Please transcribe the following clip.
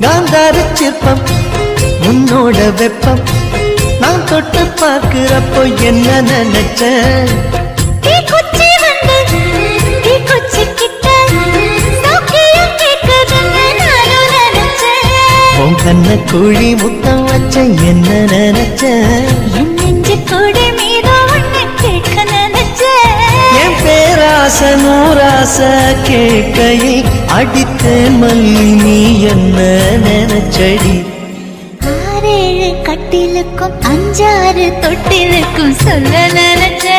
காந்தார சிற்பம் உன்னோட வெப்பம். நான் தொட்டு பார்க்கிறப்போ என்ன உன் கண்ண குழி முத்தம் வச்ச என்ன நினைச்சேன்? என் நெஞ்சு கூடி மீதோ ஒண்ணு கேட்க நினைச்சேன். என் பேராச நூராச கேட்கையில் அடித்தேன் மல்லி நீ செடி. ஆறேழு கட்டிலுக்கும் அஞ்சாறு தொட்டிலுக்கும் சொல்ல நினைச்சேன்